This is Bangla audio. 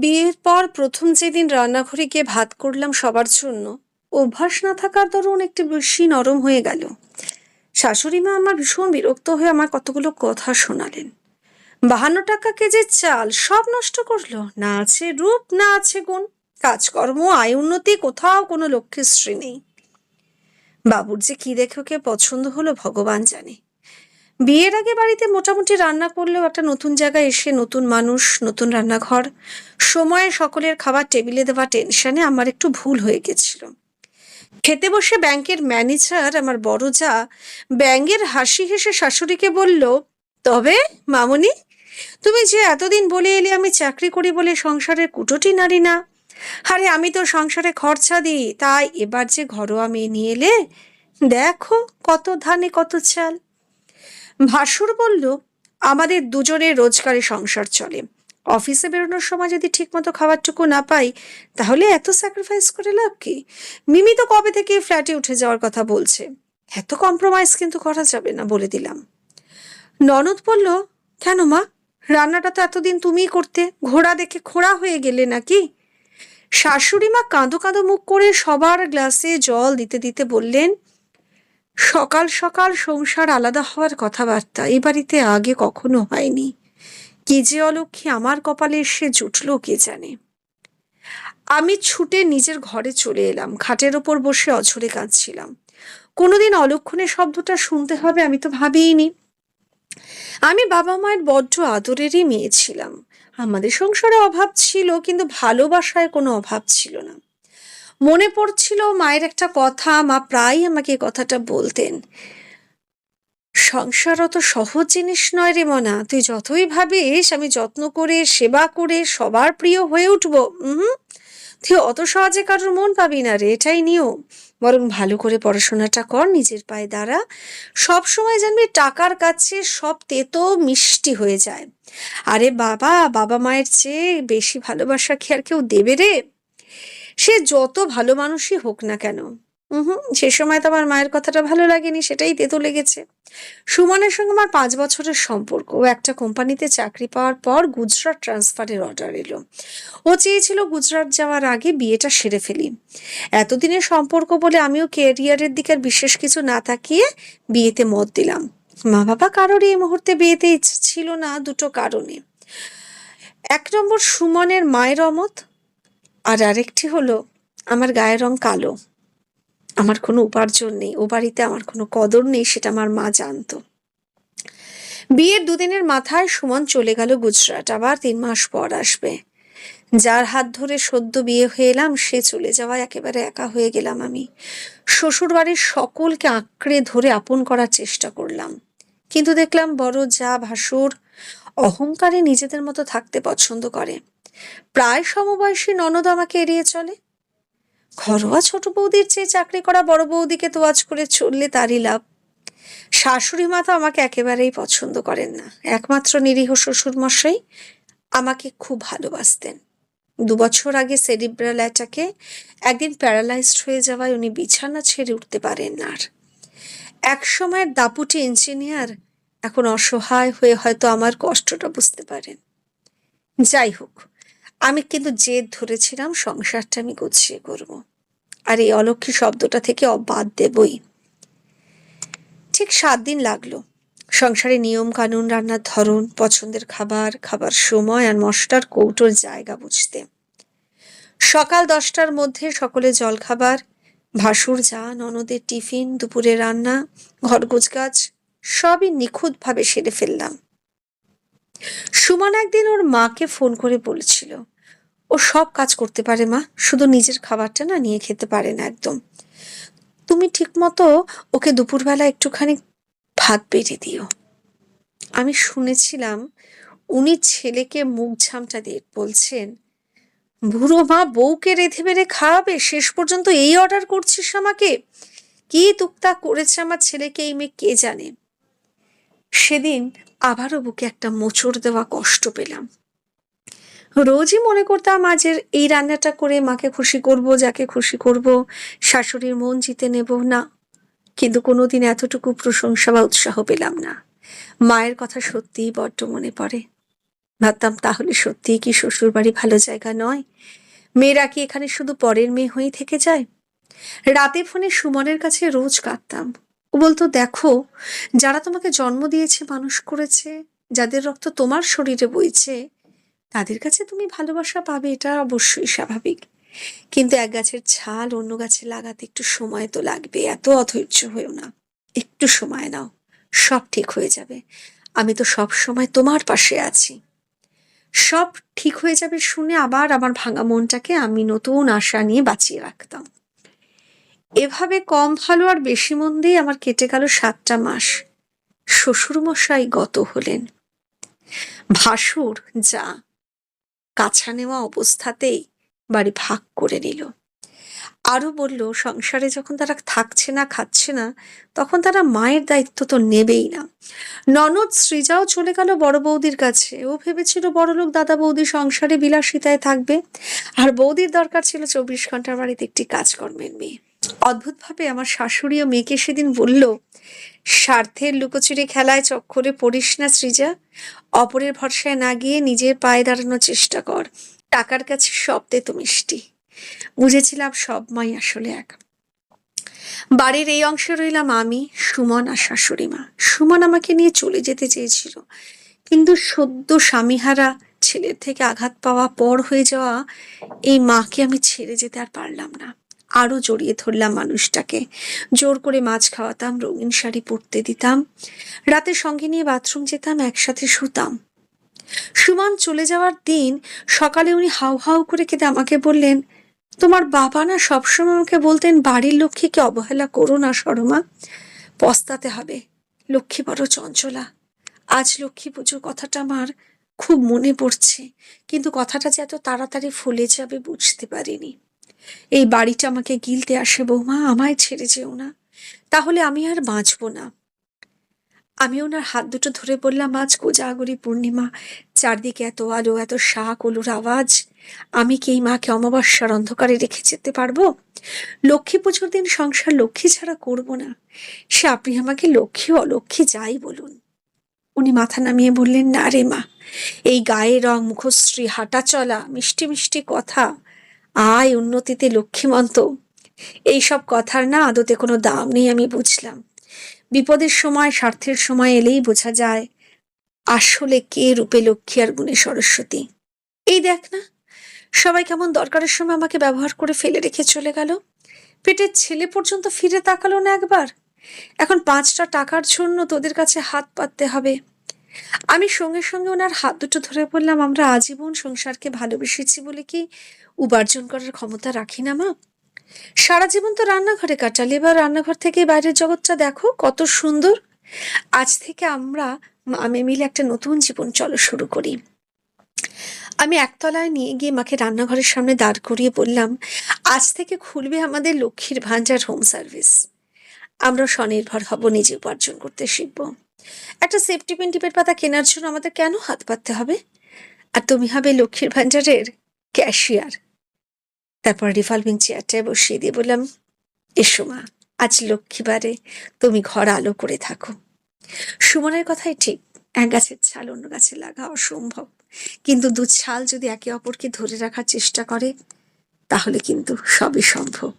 বিয়ের পর প্রথম যেদিন রান্নাঘরে গিয়ে ভাত করলাম সবার জন্য, অভ্যাস না থাকার দরুন একটু বেশি নরম হয়ে গেল। শাশুড়ি মা আমার ভীষণ বিরক্ত হয়ে আমার কতগুলো কথা শোনালেন। বাহান্ন টাকা কেজির চাল সব নষ্ট করল, না আছে রূপ, না আছে গুণ, কাজকর্ম, আয় উন্নতি, কোথাও কোনো লক্ষ্যের শ্রী নেই। বাবুর যে কি দেখে ওকে পছন্দ হলো ভগবান জানে। বিয়ের আগে বাড়িতে মোটামুটি রান্না করলেও একটা নতুন জায়গায় এসে নতুন মানুষ, নতুন রান্নাঘর, সময়ে সকলের খাবার টেবিলে দেওয়া টেনশনে আমার একটু ভুল হয়ে গেছিল। খেতে বসে ব্যাংকের ম্যানেজার আমার বড় যা ব্যাংকের হাসি হেসে শাশুড়িকে বলল, তবে মামনি, তুমি যে এতদিন বলে এলে আমি চাকরি করি বলে সংসারের কুটোটি নারী না। আরে আমি তো সংসারে খরচা দিই, তাই এবার যে ঘরোয়া মেয়ে নিয়ে এলে, দেখো কত ধানে কত চাল। ভাসুর বলল, আমাদের দুজনের রোজগারে সংসার চলে। অফিসে বেরোনোর সময় যদি ঠিকমতো খাবারটুকু না পাই, তাহলে এত স্যাক্রিফাইস করে লাভ কি? মিমি তো কবে থেকে ফ্ল্যাটে উঠে যাওয়ার কথা বলছে। এত কম্প্রোমাইজ কিন্তু করা যাবে না, বলে দিলাম। ননদ বলল, কেন মা? রান্নাটা তো এতদিন তুমিই করতে, ঘোড়া দেখে খোড়া হয়ে গেলে নাকি? শাশুড়ি মা কাঁদো কাঁদো মুখ করে সবার গ্লাসে জল দিতে দিতে বললেন সকাল সকাল সংসার আলাদা হওয়ার কথাবার্তা এ বাড়িতে আগে কখনো হয়নি। কি যে অলক্ষী আমার কপালে এসে জুটলো কে জানে। আমি ছুটে নিজের ঘরে চলে এলাম, খাটের ওপর বসে অঝরে কাঁদছিলাম। কোনোদিন অলক্ষণে শব্দটা শুনতে হবে আমি তো ভাবিইনি। আমি বাবা মায়ের বড্ড আদরেরই মেয়ে ছিলাম। আমাদের সংসারে অভাব ছিল, কিন্তু ভালোবাসায় কোনো অভাব ছিল না। মনে পড়ছিল মায়ের একটা কথা, মা, প্রায়ই আমাকে কথাটা বলতেন। সংসার অত সহজ জিনিস নয় রে মনা। তুই যতই ভাবিস, আমি যত্ন করে, সেবা করে, সবার প্রিয় হয়ে উঠব। তুই অত সহজে কারোর মন পাবি না রে, এটাই নিয়ম। বরং ভালো করে পড়াশোনাটা কর, নিজের পায়ে দাঁড়া। সব সময় জানবি টাকার কাছে সব তেতো মিষ্টি হয়ে যায়। আরে বাবা বাবা মায়ের চেয়ে বেশি ভালোবাসা কি আর কেউ দেবে রে? সে যত ভালো মানুষই হোক না কেন। হুম সে সময় তো আমার মায়ের কথাটা ভালো লাগেনি, সেটাই তেতো লেগেছে। সুমনের সঙ্গে আমার পাঁচ বছরের সম্পর্ক। ও একটা কোম্পানিতে চাকরি পাওয়ার পর গুজরাট ট্রান্সফারের অর্ডার এলো। ও চেয়েছিল গুজরাট যাওয়ার আগে বিয়েটা সেরে ফেলি। এতদিনের সম্পর্ক বলে আমিও কেরিয়ারের দিকে বিশেষ কিছু না তাকিয়ে বিয়েতে মত দিলাম। মা বাবা কারোর এই মুহূর্তে বিয়েতে ইচ্ছে ছিল না, দুটো কারণে। এক নম্বর, সুমনের মায়ের অমত আর আরেকটি হলো, আমার গায়ের রং কালো। আমার কোনো উপার্জন নেই, ও বাড়িতে আমার কোনো কদর নেই, সেটা আমার মা জানতো। বিয়ের দুদিনের মাথায় সুমন চলে গেল গুজরাট, আবার তিন মাস পর আসবে। যার হাত ধরে সদ্য বিয়ে হয়ে এলাম, সে চলে যাওয়ায় একেবারে একা হয়ে গেলাম আমি। শ্বশুর বাড়ির সকলকে আঁকড়ে ধরে আপন করার চেষ্টা করলাম। কিন্তু দেখলাম বড় যা ভাসুর অহংকারে নিজেদের মতো থাকতে পছন্দ করে। প্রায় সমবয়সী ননদ আমাকে এড়িয়ে চলে। ঘরোয়া ছোট বৌদির চেয়ে চাকরি করা বড় বৌদিকে তোয়াজ করে চললে তারই লাভ। শাশুড়ি মা তো আমাকে একেবারেই পছন্দ করেন না। একমাত্র নিরীহ শ্বশুর মশাই আমাকে খুব ভালোবাসতেন। দু বছর আগে সেরিব্রাল অ্যাটাকে একদিন প্যারালাইজড হয়ে যাওয়ায় উনি বিছানা ছেড়ে উঠতে পারেন আর। এক সময়ের দাপুটি ইঞ্জিনিয়ার এখন অসহায় হয়ে হয়তো আমার কষ্টটা বুঝতে পারেন। যাই হোক আমি কিন্তু জেদ ধরেছিলাম সংসারটা আমি গুছিয়ে করব। আর এই অলক্ষী শব্দটা থেকে বাদ দেবই। ঠিক সাত দিন লাগল। সংসারে নিয়ম কানুন রান্নার ধরন, পছন্দের খাবার খাবার সময় আর মশলার কৌটোর জায়গা বুঝতে। সকাল দশটার মধ্যে সকলে জলখাবার, ভাসুর যা, ননদের টিফিন, দুপুরে রান্না ঘর গাছ সবই নিখুঁতভাবে সেরে ফেললাম। সুমন একদিন ওর মাকে ফোন করে বলেছিল, ও সব কাজ করতে পারে মা, শুধু নিজের খাবারটা না নিয়ে খেতে পারে না একদম। তুমি ঠিকমতো ওকে দুপুরবেলা একটুখানি ভাত বেড়ে দিও। আমি শুনেছিলাম উনি ছেলেকে মুখ ঝামটা দিয়ে বলছেন, বুড়ো মা বউকে রেধে বেড়ে খাওয়াবে, শেষ পর্যন্ত এই অর্ডার করছিস আমাকে? কি তুকতা করেছে আমার ছেলেকে এই মেয়ে, কে জানে? সেদিন আবারও বুকে একটা মোচড় দেওয়া কষ্ট পেলাম। রোজই মনে করতাম আজের এই রান্নাটা করে মাকে খুশি করব, যাকে খুশি করব, শাশুড়ির মন জিতে নেব না। কিন্তু কোনোদিন এতটুকু প্রশংসা বা উৎসাহ পেলাম না। মায়ের কথা সত্যিই বড্ড মনে পড়ে। ভাবতাম, তাহলে সত্যিই কি শ্বশুর বাড়ি ভালো জায়গা নয়? মেয়েরা কি এখানে শুধু পরের মেয়ে হয়েই থেকে যায়? রাতে ফোনে সুমনের কাছে রোজ কাঁদতাম। ও বলতো, দেখো, যারা তোমাকে জন্ম দিয়েছে, মানুষ করেছে, যাদের রক্ত তোমার শরীরে বইছে, তাদের কাছে তুমি ভালোবাসা পাবে, এটা অবশ্যই স্বাভাবিক। কিন্তু এক গাছের ছাল অন্য গাছে লাগাতে একটু সময় তো লাগবে, এত অধৈর্য হয়েও না। একটু সময় নাও, সব ঠিক হয়ে যাবে। আমি তো সব সময় তোমার পাশে আছি। সব ঠিক হয়ে যাবে শুনে আবার আমার ভাঙা মনটাকে আমি নতুন আশা নিয়ে বাঁচিয়ে রাখতাম। এভাবে কম ভালো আর বেশি মন দিয়ে আমার কেটে গেল সাতটা মাস। শ্বশুরমশাই গত হলেন। ভাসুর, যা। কাছা নেওয়া অবস্থাতেই বাড়ি ভাগ করে নিল। আরও বলল, সংসারে যখন তারা থাকছে না, খাচ্ছে না, তখন তারা মায়ের দায়িত্ব তো নেবেই না। ননদ সৃজাও চলে গেল বড় বৌদির কাছে। ও ভেবেছিল বড়লোক দাদা বৌদি সংসারে বিলাসিতায় থাকবে। আর বৌদির দরকার ছিল চব্বিশ ঘণ্টার বাড়িতে একটি কাজকর্মের মেয়ে। অদ্ভুতভাবে আমার শাশুড়ি ও মেয়েকে সেদিন বলল, স্বার্থের লুকোচুরি খেলায় চক্করে পড়িস না সৃজা। অপরের ভরসায় না গিয়ে নিজের পায়ে দাঁড়ানোর চেষ্টা কর। টাকার কাছে শব্দে তেতো মিষ্টি। বুঝেছিলাম সব মাই আসলে এক। বাড়ির এই অংশে রইলাম আমি, সুমন আর শাশুড়ি মা। সুমন আমাকে নিয়ে চলে যেতে চেয়েছিল। কিন্তু সদ্য স্বামীহারা ছেলের থেকে আঘাত পাওয়া পর হয়ে যাওয়া এই মাকে আমি ছেড়ে যেতে আর পারলাম না। আরও জড়িয়ে ধরলাম মানুষটাকে। জোর করে মাছ খাওয়াতাম, রঙিন শাড়ি পরতে দিতাম। রাতে সঙ্গে নিয়ে বাথরুম যেতাম, একসাথে শুতাম। সুমন চলে যাওয়ার দিন সকালে উনি হাউ হাউ করে কেঁদে আমাকে বললেন, তোমার বাবা না সবসময় আমাকে বলতেন, বাড়ির লক্ষ্মীকে অবহেলা করো না সরমা পস্তাতে হবে, লক্ষ্মী বড় চঞ্চলা। আজ লক্ষ্মী পুজোর কথাটা আমার খুব মনে পড়ছে, কিন্তু কথাটা যে এত তাড়াতাড়ি ফুলে যাবে বুঝতে পারিনি। এই বাড়িটা আমাকে গিলতে আসে বৌমা, আমায় ছেড়ে যেও না। তাহলে আমি আর বাঁচবো না। আমি ওনার হাত দুটো ধরে বললাম, আজ কোজাগরি পূর্ণিমা, চারদিকে এত আলো, এত শাক, ওলুর আওয়াজ। আমি কি এই মাকে অমাবস্যার অন্ধকারে রেখে যেতে পারব? লক্ষ্মী পুজোর দিন সংসার লক্ষ্মী ছাড়া করব না। সে আপনি আমাকে লক্ষ্মী, অলক্ষ্মী যাই বলুন। উনি মাথা নামিয়ে বললেন, না রে মা, এই গায়ে রং, মুখশ্রী, হাঁটা চলা, মিষ্টি মিষ্টি কথা আয় উন্নতিতে লক্ষ্মীমন্ত। এইসব কথার না আদতে কোনো দাম নেই আমি বুঝলাম। বিপদের সময়, স্বার্থের সময় এলেই বোঝা যায়, আসলে কে রূপে লক্ষ্মী আর গুণে সরস্বতী। এই দেখ না, সবাই কেমন দরকারের সময় আমাকে ব্যবহার করে ফেলে রেখে চলে গেল। পেটের ছেলে পর্যন্ত ফিরে তাকালো না একবার। এখন পাঁচটা টাকার জন্য তোদের কাছে হাত পাততে হবে। আমি সঙ্গে সঙ্গে ওনার হাত দুটো ধরে বললাম, আমরা আজীবন সংসারকে ভালোবেসেছি বলে কি উপার্জন করার ক্ষমতা রাখি না, মা? সারা জীবন তো রান্নাঘরে কাটালে, এবার রান্নাঘর থেকে বাইরের জগৎটা দেখো কত সুন্দর। আজ থেকে আমরা, আমি মিলে একটা নতুন জীবন চলো শুরু করি। আমি একতলায় নিয়ে গিয়ে মাকে রান্নাঘরের সামনে দাঁড় করিয়ে বললাম, আজ থেকে খুলবে আমাদের লক্ষ্মীর ভাঞ্জার হোম সার্ভিস। আমরা স্বনির্ভর হব, নিজে উপার্জন করতে শিখব। একটা সেফটি পিন টিপের পাতা কেনার জন্য আমাদের কেন হাত পাততে হবে? আর তুমি হবে লক্ষ্মীর ভাণ্ডারের ক্যাশিয়ার তারপর রিভলভিং চেয়ারটায় বসিয়ে দিয়ে বললাম, এসো মা, আজ লক্ষ্মীবারে তুমি ঘর আলো করে থাকো। সুমনের কথাই ঠিক, এক গাছের ছাল অন্য গাছে লাগা অসম্ভব। কিন্তু দু ছাল যদি একে অপরকে ধরে রাখার চেষ্টা করে, তাহলে কিন্তু সবই সম্ভব।